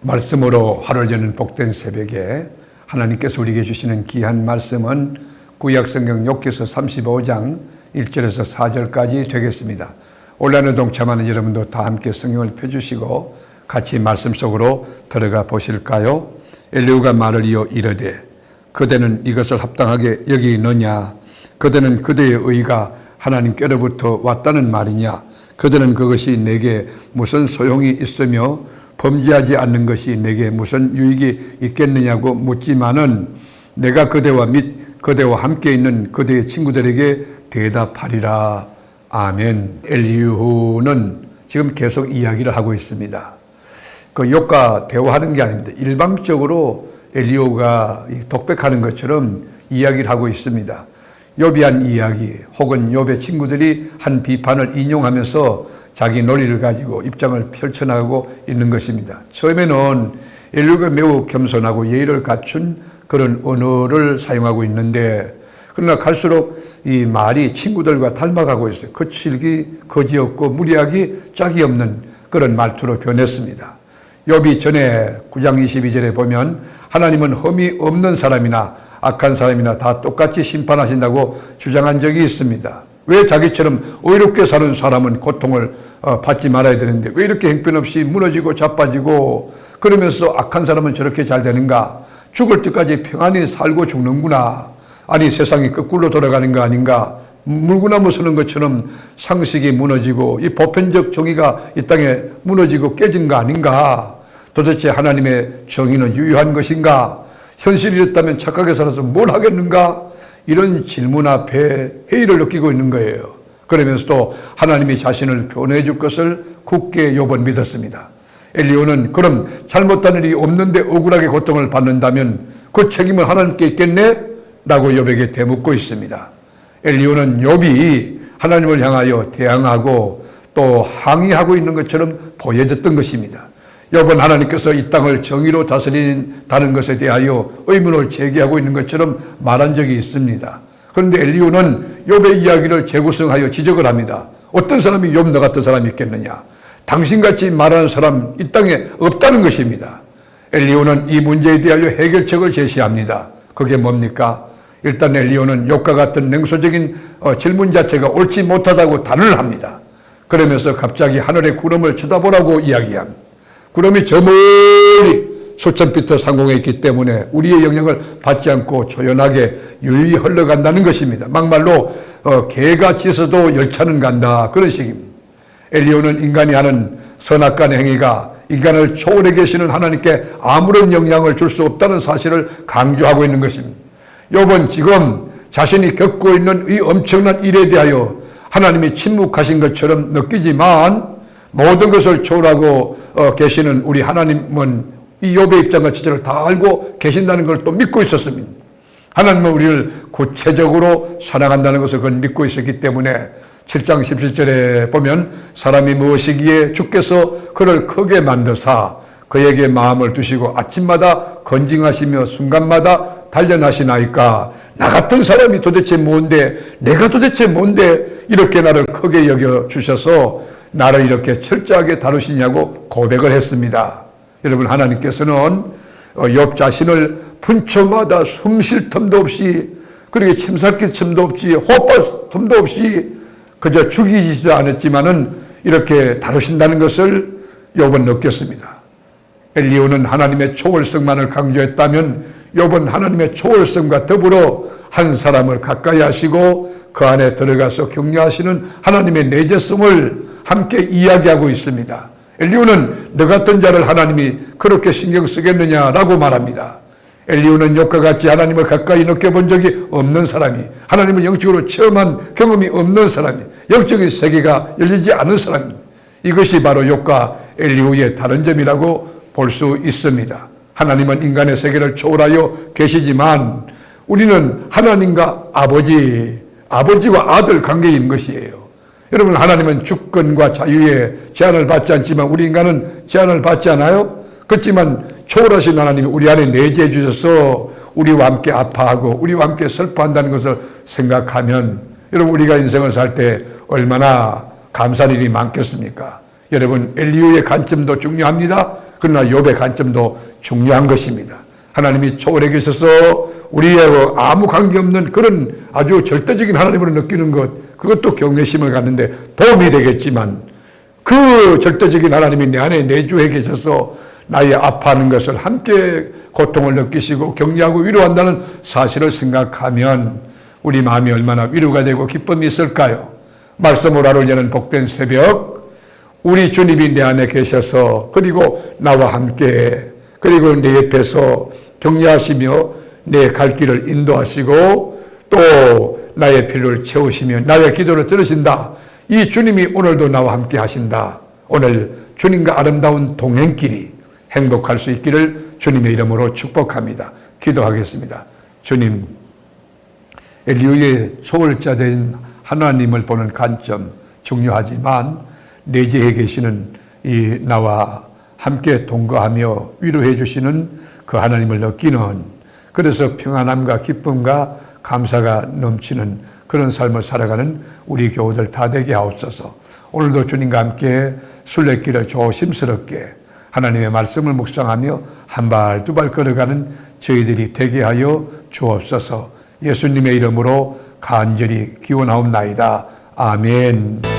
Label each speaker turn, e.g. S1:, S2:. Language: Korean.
S1: 말씀으로 하루를 여는 복된 새벽에 하나님께서 우리에게 주시는 귀한 말씀은 구약성경 욕기서 35장 1절에서 4절까지 되겠습니다. 온라인에 동참하는 여러분도 다 함께 성경을 펴주시고 같이 말씀 속으로 들어가 보실까요? 엘리우가 말을 이어 이르되 그대는 이것을 합당하게 여기느냐 그대는 그대의 의가 하나님께로부터 왔다는 말이냐 그대는 그것이 내게 무슨 소용이 있으며 범죄하지 않는 것이 내게 무슨 유익이 있겠느냐고 묻지만은 내가 그대와 및 그대와 함께 있는 그대의 친구들에게 대답하리라. 아멘. 엘리후는 지금 계속 이야기를 하고 있습니다. 그 욕과 대화하는 게 아닙니다. 일방적으로 엘리오가 독백하는 것처럼 이야기를 하고 있습니다. 욥이 한 이야기 혹은 욥의 친구들이 한 비판을 인용하면서 자기 논리를 가지고 입장을 펼쳐나가고 있는 것입니다. 처음에는 엘리오가 매우 겸손하고 예의를 갖춘 그런 언어를 사용하고 있는데 그러나 갈수록 이 말이 친구들과 닮아가고 있어요. 거칠기, 거지없고 무리하기, 짝이 없는 그런 말투로 변했습니다. 욥이 전에 9장 22절에 보면 하나님은 흠이 없는 사람이나 악한 사람이나 다 똑같이 심판하신다고 주장한 적이 있습니다. 왜 자기처럼 의롭게 사는 사람은 고통을 어, 받지 말아야 되는데 왜 이렇게 형편없이 무너지고 자빠지고 그러면서 악한 사람은 저렇게 잘 되는가? 죽을 때까지 평안히 살고 죽는구나. 아니 세상이 거꾸로 돌아가는 거 아닌가? 물구나무 서는 것처럼 상식이 무너지고 이 보편적 정의가 이 땅에 무너지고 깨진 거 아닌가? 도대체 하나님의 정의는 유효한 것인가? 현실이 었다면 착하게 살아서 뭘 하겠는가? 이런 질문 앞에 회의를 느끼고 있는 거예요. 그러면서도 하나님이 자신을 표현해 줄 것을 굳게 요번 믿었습니다. 엘리오는 그럼 잘못한 일이 없는데 억울하게 고통을 받는다면 그 책임은 하나님께 있겠네? 라고 욥에게 대묻고 있습니다. 엘리오는 욥이 하나님을 향하여 대항하고 또 항의하고 있는 것처럼 보여졌던 것입니다. 욥은 하나님께서 이 땅을 정의로 다스린다는 것에 대하여 의문을 제기하고 있는 것처럼 말한 적이 있습니다. 그런데 엘리오는 욥의 이야기를 재구성하여 지적을 합니다. 어떤 사람이 욥너 같은 사람이 있겠느냐? 당신같이 말하는 사람 이 땅에 없다는 것입니다. 엘리오는 이 문제에 대하여 해결책을 제시합니다. 그게 뭡니까? 일단 엘리오는 욥과 같은 냉소적인 어, 질문 자체가 옳지 못하다고 단언을 합니다. 그러면서 갑자기 하늘의 구름을 쳐다보라고 이야기합니다. 구름이 저 멀리 수천 피터 상공에 있기 때문에 우리의 영향을 받지 않고 조연하게 유유히 흘러간다는 것입니다. 막말로 어, 개가 짖어도 열차는 간다 그런 식입니다. 엘리오는 인간이 하는 선악간 행위가 인간을 초월해 계시는 하나님께 아무런 영향을 줄 수 없다는 사실을 강조하고 있는 것입니다. 욥은 지금 자신이 겪고 있는 이 엄청난 일에 대하여 하나님이 침묵하신 것처럼 느끼지만 모든 것을 초월하고 어, 계시는 우리 하나님은 이 욥의 입장과 지체를 다 알고 계신다는 걸 또 믿고 있었습니다. 하나님은 우리를 구체적으로 사랑한다는 것을 그건 믿고 있었기 때문에 7장 17절에 보면 사람이 무엇이기에 주께서 그를 크게 만드사 그에게 마음을 두시고 아침마다 건징하시며 순간마다 단련하시나이까? 나 같은 사람이 도대체 뭔데? 내가 도대체 뭔데? 이렇게 나를 크게 여겨 주셔서 나를 이렇게 철저하게 다루시냐고 고백을 했습니다. 여러분 하나님께서는 엽 자신을 분초마다 숨 쉴 틈도 없이 그렇게 침삭기 틈도 없이 호흡할 틈도 없이 그저 죽이지도 않았지만은 이렇게 다루신다는 것을 욥은 느꼈습니다. 엘리오는 하나님의 초월성만을 강조했다면 욥은 하나님의 초월성과 더불어 한 사람을 가까이 하시고 그 안에 들어가서 격려하시는 하나님의 내재성을 함께 이야기하고 있습니다. 엘리오는 너 같은 자를 하나님이 그렇게 신경 쓰겠느냐라고 말합니다. 엘리오는 욕과 같이 하나님을 가까이 느껴본 적이 없는 사람이 하나님을 영적으로 체험한 경험이 없는 사람이 영적인 세계가 열리지 않은 사람 이것이 바로 욕과 엘리오의 다른 점이라고 볼 수 있습니다. 하나님은 인간의 세계를 초월하여 계시지만 우리는 하나님과 아버지, 아버지와 아들 관계인 것이에요. 여러분 하나님은 주권과 자유에 제한을 받지 않지만 우리 인간은 제한을 받지 않아요? 그렇지만 초월하신 하나님이 우리 안에 내재해 주셔서 우리와 함께 아파하고 우리와 함께 슬퍼한다는 것을 생각하면 여러분 우리가 인생을 살 때 얼마나 감사할 일이 많겠습니까? 여러분 엘리오의 관점도 중요합니다. 그러나 욥의 관점도 중요한 것입니다. 하나님이 초월해 계셔서 우리의 아무 관계없는 그런 아주 절대적인 하나님으로 느끼는 것 그것도 경외심을 갖는데 도움이 되겠지만 그 절대적인 하나님이 내 안에 내주해 계셔서 나의 아파하는 것을 함께 고통을 느끼시고 격려하고 위로한다는 사실을 생각하면 우리 마음이 얼마나 위로가 되고 기쁨이 있을까요? 말씀을 하루 여는 복된 새벽 우리 주님이 내 안에 계셔서 그리고 나와 함께 그리고 내 옆에서 격려하시며 내 갈 길을 인도하시고 또 나의 필요를 채우시며 나의 기도를 들으신다. 이 주님이 오늘도 나와 함께 하신다. 오늘 주님과 아름다운 동행길이 행복할 수 있기를 주님의 이름으로 축복합니다. 기도하겠습니다. 주님, 엘리우의 초월자된 하나님을 보는 관점 중요하지만 내재해 계시는 이 나와 함께 동거하며 위로해 주시는 그 하나님을 느끼는 그래서 평안함과 기쁨과 감사가 넘치는 그런 삶을 살아가는 우리 교우들 다 되게 하옵소서. 오늘도 주님과 함께 순례길을 조심스럽게 하나님의 말씀을 묵상하며 한 발 두 발 걸어가는 저희들이 되게 하여 주옵소서. 예수님의 이름으로 간절히 기원하옵나이다. 아멘.